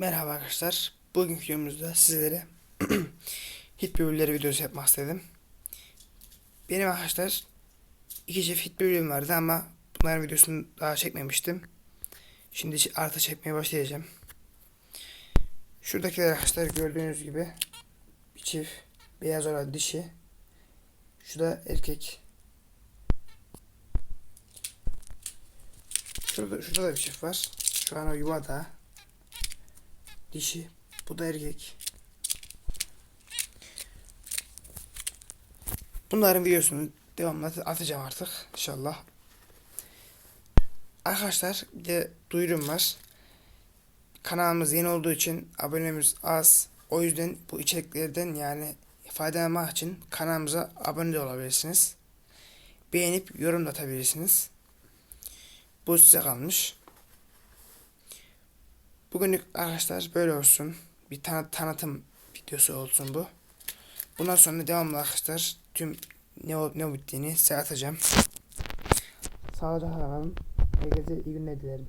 Merhaba arkadaşlar. Bugünkü videomuzda sizlere hit birbirleri videosu yapmak istedim. Benim arkadaşlar iki çift hit birbirlerim vardı ama bunların videosunu daha çekmemiştim. Şimdi artı çekmeye başlayacağım. Şuradakiler arkadaşlar gördüğünüz gibi bir çift beyaz olan dişi. Şu da erkek. Şurada, şurada da bir çift var. Şu an o yuvada. Dişi. Bu da erkek. Bunların videosunu devamlı at- atacağım artık inşallah. Arkadaşlar bir de duyurum var. Kanalımız yeni olduğu için abonemiz az. O yüzden bu içeriklerden yani faydalanmak için kanalımıza abone de olabilirsiniz. Beğenip yorum da atabilirsiniz. Bu size kalmış. Bugünlük arkadaşlar böyle olsun. Bir tane tanıtım videosu olsun bu. Bundan sonra devamlı arkadaşlar tüm ne olup ne bittiğini size atacağım. Sağlıcakla kalın. Herkese iyi günler dilerim.